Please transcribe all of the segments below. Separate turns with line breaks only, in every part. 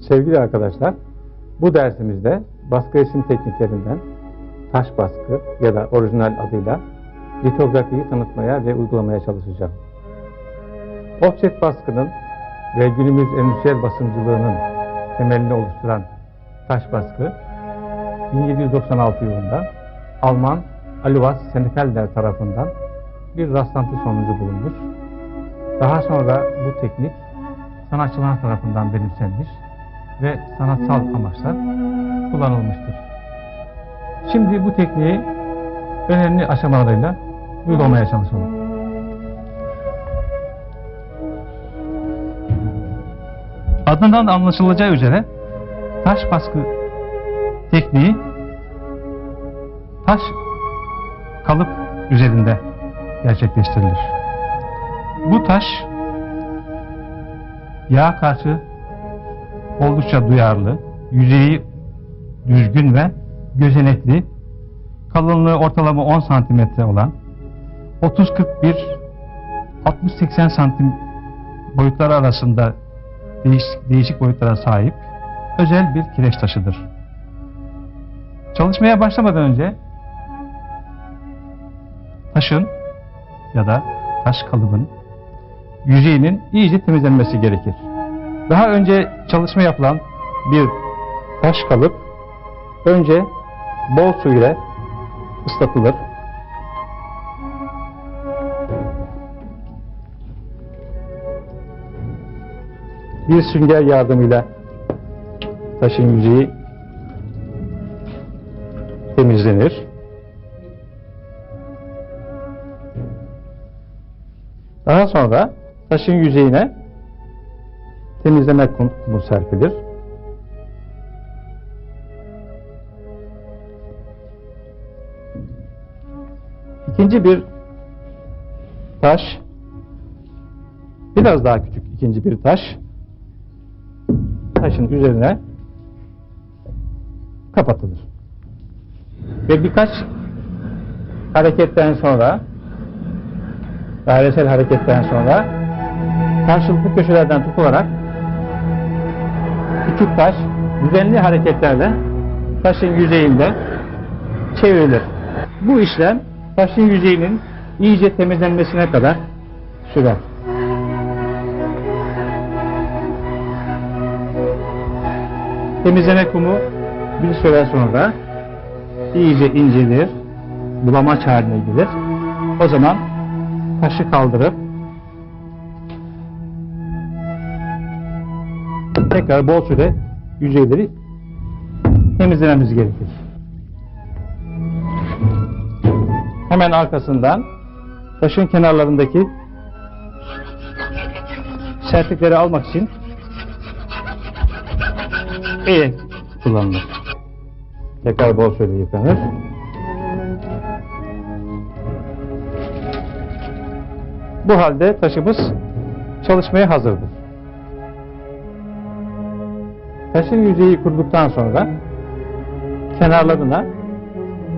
Sevgili arkadaşlar, bu dersimizde baskı resim tekniklerinden taş baskı ya da orijinal adıyla litografiyi tanıtmaya ve uygulamaya çalışacağım. Offset baskının ve günümüz endüstriyel basımcılığının temelini oluşturan taş baskı 1796 yılında Alman Aluas Sennefelder tarafından bir rastlantı sonucu bulunmuş. Daha sonra bu teknik sanatçılar tarafından benimsenmiş ve sanatsal amaçlar kullanılmıştır. Şimdi bu tekniği önemli aşamalarıyla uygulamaya çalışalım. Adından anlaşılacağı üzere taş baskı tekniği taş kalıp üzerinde gerçekleştirilir. Bu taş yağa karşı oldukça duyarlı, yüzeyi düzgün ve gözenekli, kalınlığı ortalama 10 santimetre olan 30-41 60-80 santim boyutları arasında değişik, değişik boyutlara sahip özel bir kireç taşıdır. Çalışmaya başlamadan önce taşın ya da taş kalıbın yüzeyinin iyice temizlenmesi gerekir. Daha önce çalışma yapılan bir taş kalıp önce bol su ile ıslatılır. Bir sünger yardımıyla taşın yüzeyi temizlenir. Daha sonra taşın yüzeyine temizleme kumu serpilir. İkinci bir taş, biraz daha küçük ikinci bir taş, taşın üzerine kapatılır. Ve birkaç hareketten sonra, dairesel hareketten sonra karşılıklı köşelerden tutularak küçük taş düzenli hareketlerle taşın yüzeyinde çevrilir. Bu işlem taşın yüzeyinin iyice temizlenmesine kadar sürer. Temizleme kumu bir süre sonra iyice incelir, bulamaç haline gelir. O zaman taşı kaldırıp tekrar bol süre yüzeyleri temizlememiz gerekir. Hemen arkasından taşın kenarlarındaki sertlikleri almak için iyi kullanılır. Tekrar bol süre yıkanır. Bu halde taşımız çalışmaya hazırdır. Taşın yüzeyi kurduktan sonra kenarlarına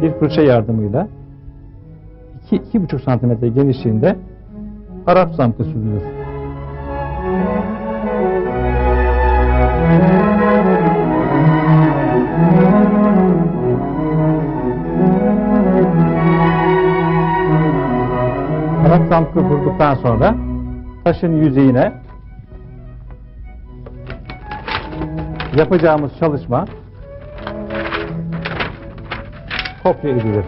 bir fırça yardımıyla 2-2,5 santimetre genişliğinde Arap zamkı sürülür. Arap zamkı vurduktan sonra taşın yüzeyine yapacağımız çalışma kopya edilir.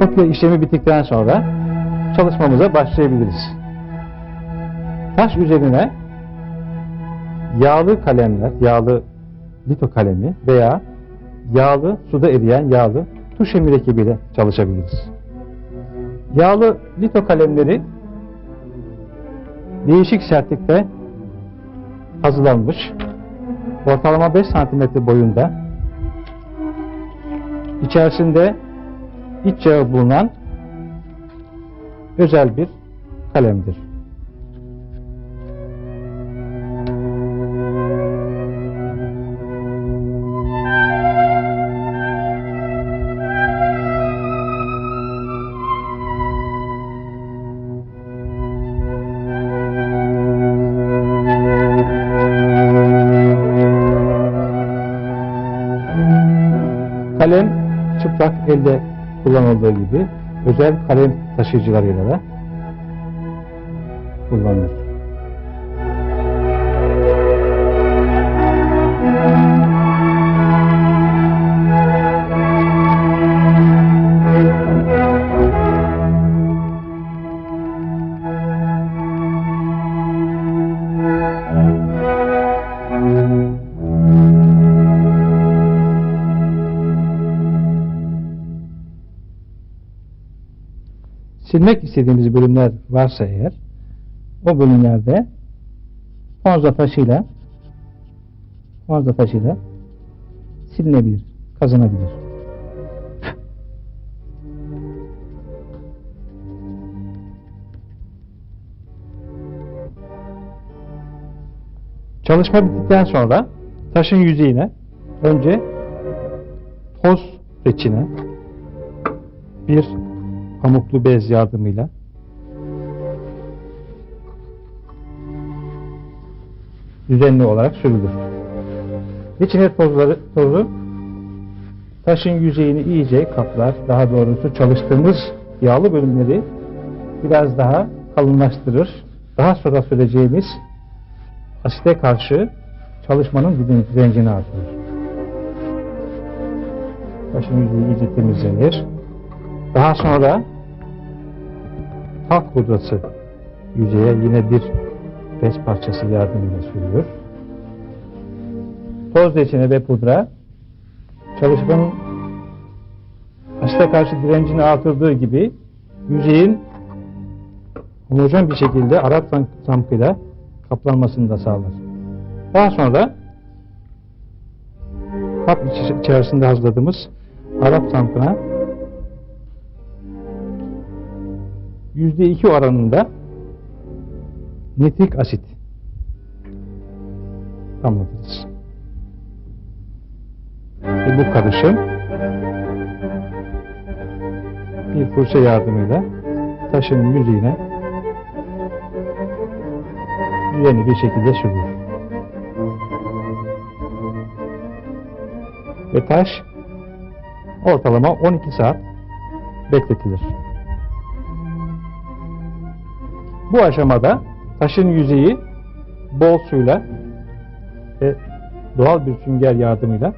Kopya işlemi bittikten sonra çalışmamıza başlayabiliriz. Taş üzerine yağlı kalemler, yağlı lito kalemi veya yağlı suda eriyen yağlı tuşe mürekkebiyle çalışabiliriz. Yağlı lito kalemleri değişik sertlikte hazırlanmış ortalama 5 cm boyunda içerisinde iç yağı bulunan özel bir kalemdir. Kalem çıplak elde kullanıldığı gibi özel kalem taşıyıcılarıyla da kullanılır. Silmek istediğimiz bölümler varsa eğer o bölümlerde ponza taşıyla ponza taşıyla silinebilir, kazanabilir. Çalışma bittikten sonra taşın yüzeyine önce toz reçine bir pamuklu bez yardımıyla düzenli olarak sürülür. İçine tozları, tozu taşın yüzeyini iyice kaplar. Daha doğrusu çalıştığımız yağlı bölümleri biraz daha kalınlaştırır. Daha sonra süreceğimiz asite karşı çalışmanın direncini artırır. Taşın yüzeyi iyice temizlenir. Daha sonra tak pudrası yüzeye yine bir bez parçası yardımıyla sürülür. Toz reçine ve pudra çalışmanın asite karşı direncini artırdığı gibi yüzeyin homojen bir şekilde Arap zampıyla kaplanmasını da sağlar. Daha sonra kap içerisinde hazırladığımız Arap zampına %2 oranında nitrik asit damlatırız. Ve bu karışım bir fırça yardımıyla taşın yüzeyine düzenli bir şekilde sürülür. Ve taş ortalama 12 saat bekletilir. Bu aşamada taşın yüzeyi bol suyla ve doğal bir sünger yardımıyla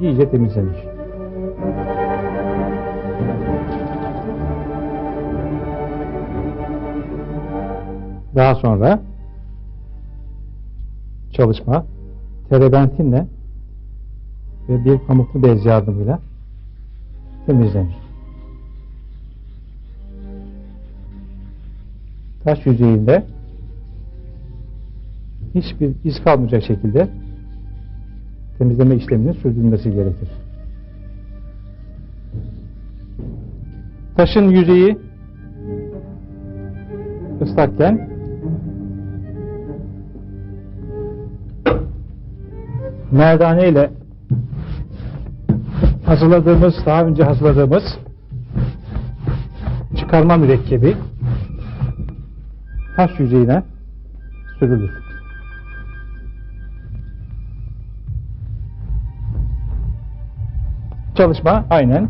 iyice temizlenir. Daha sonra çalışma terebentinle ve bir pamuklu bez yardımıyla temizlenir. Taş yüzeyinde hiçbir iz kalmayacak şekilde temizleme işleminin sürdürülmesi gerekir. Taşın yüzeyi ıslakken merdane ile hazırladığımız, daha önce hazırladığımız çıkarma mürekkebi taş yüzeyine sürülür. Çalışma aynen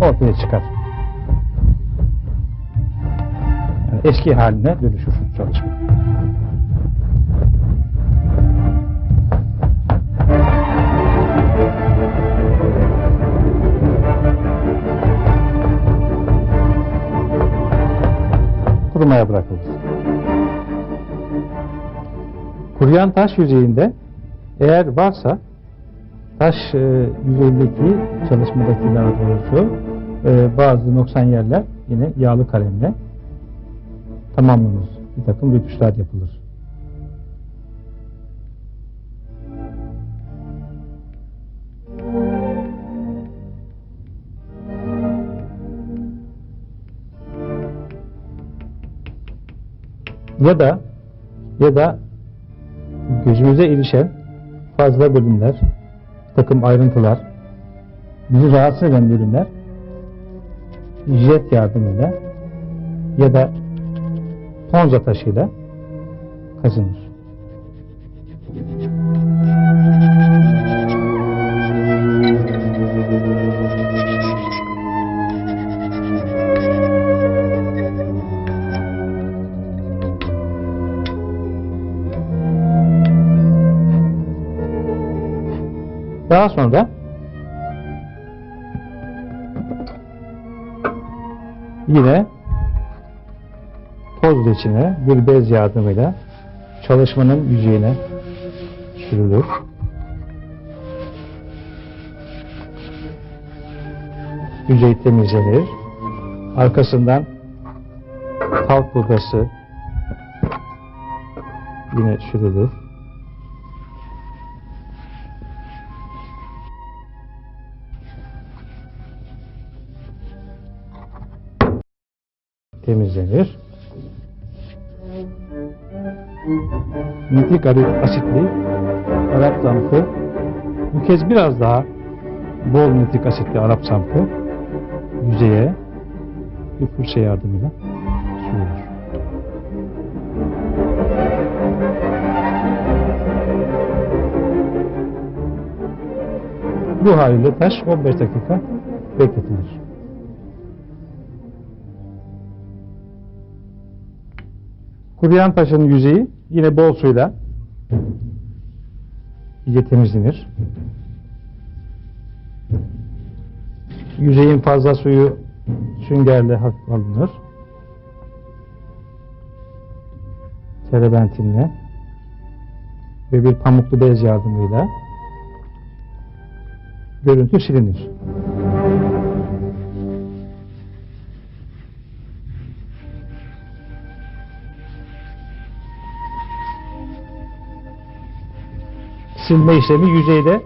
ortaya çıkar. Yani eski haline dönüşür çalışma. Kurumaya bırakılır. Kuruyan taş yüzeyinde eğer varsa taş e, yüzeyindeki çalışmadaki daha doğrusu e, bazı noksan yerler yine yağlı kalemle tamamlanır. Bir takım rötuşlar yapılır. Ya da ya da gözümüze ilişen fazla bölümler, takım ayrıntılar, bizi rahatsız eden bölümler jet yardımıyla ya da tonza taşıyla kazınır. Daha sonra yine toz reçine bir bez yardımıyla çalışmanın yüzeyine sürülür. Yüzey temizlenir. Arkasından talk pudrası yine sürülür. Temizlenir. Nitrik asitli Arap zampı bu kez biraz daha bol nitrik asitli Arap zampı yüzeye bir fırça yardımıyla sürülür. Bu haliyle taş 15 dakika bekletilir. Kuruyan taşın yüzeyi yine bol suyla iyice temizlenir. Yüzeyin fazla suyu süngerle hafif alınır. Terebentinle ve bir pamuklu bez yardımıyla görüntü silinir. Silme işlemi yüzeyde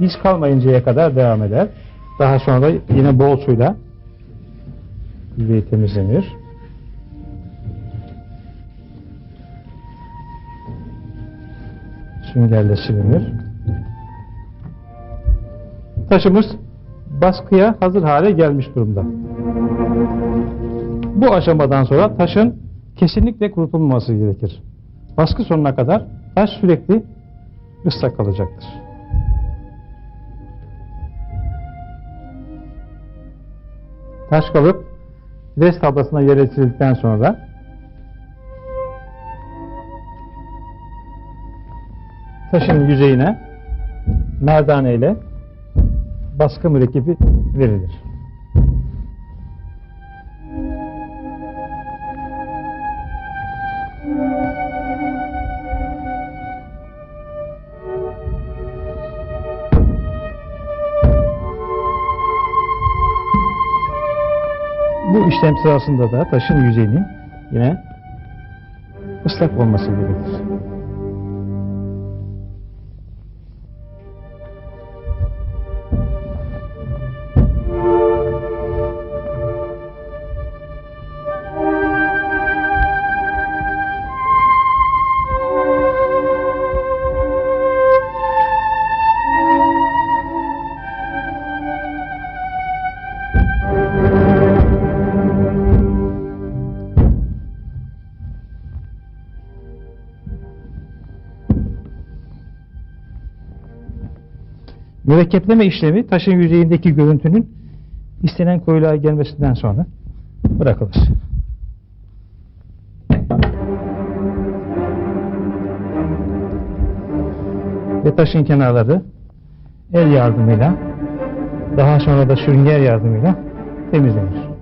iz kalmayıncaya kadar devam eder. Daha sonra yine bol suyla yüzey temizlenir. Süngerle silinir. Taşımız baskıya hazır hale gelmiş durumda. Bu aşamadan sonra taşın kesinlikle kurutulmaması gerekir. Baskı sonuna kadar taş sürekli ıslak kalacaktır. Taş kalıp res tablasına yerleştirildikten sonra taşın yüzeyine merdane ile baskı mürekkebi verilir. Bu işlem sırasında da taşın yüzeyinin yine ıslak olması gerekir. Mürekkepleme işlemi taşın yüzeyindeki görüntünün istenen koyuluğa gelmesinden sonra bırakılır. Ve taşın kenarları el yardımıyla daha sonra da sünger yardımıyla temizlenir.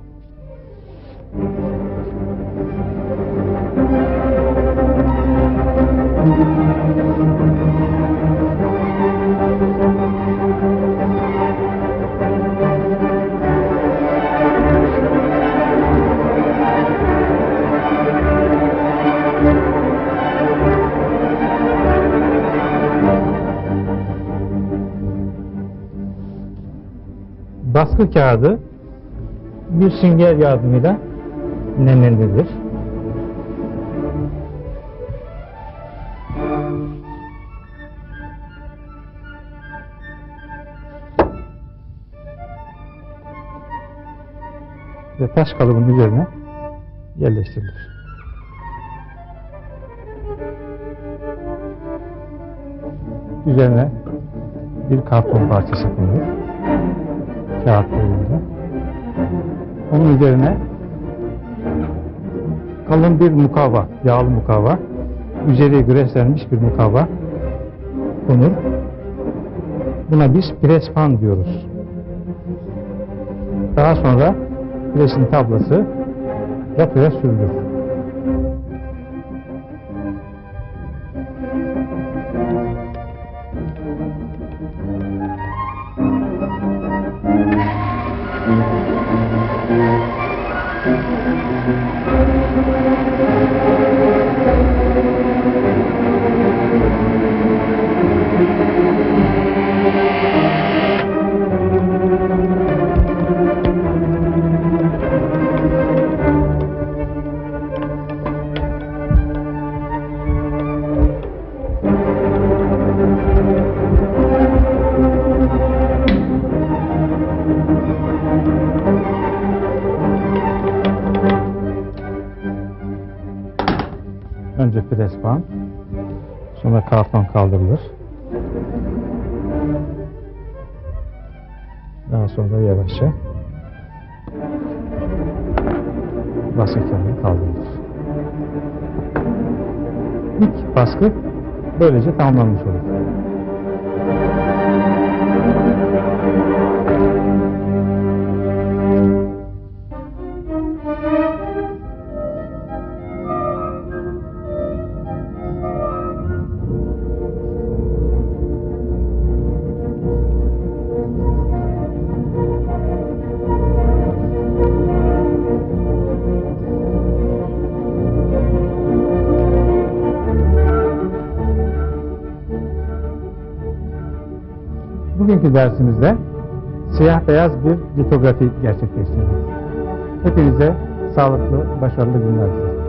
Baskı kağıdı bir sünger yardımıyla nemlendirilir. Ve taş kalıbın üzerine yerleştirilir. Üzerine bir karton parçası konulur. Kağıt boyunda. Onun üzerine kalın bir mukavva, yağlı mukavva, üzeri güreşlenmiş bir mukavva konur. Buna biz prespan diyoruz. Daha sonra presin tablası rapoya sürülür. Prespan, sonra karton kaldırılır. Daha sonra yavaşça baskı kağıdı kaldırılır. İlk baskı böylece tamamlanmış olur. Bugünkü dersimizde siyah beyaz bir litografi gerçekleştirdik. Hepinize sağlıklı, başarılı günler dilerim.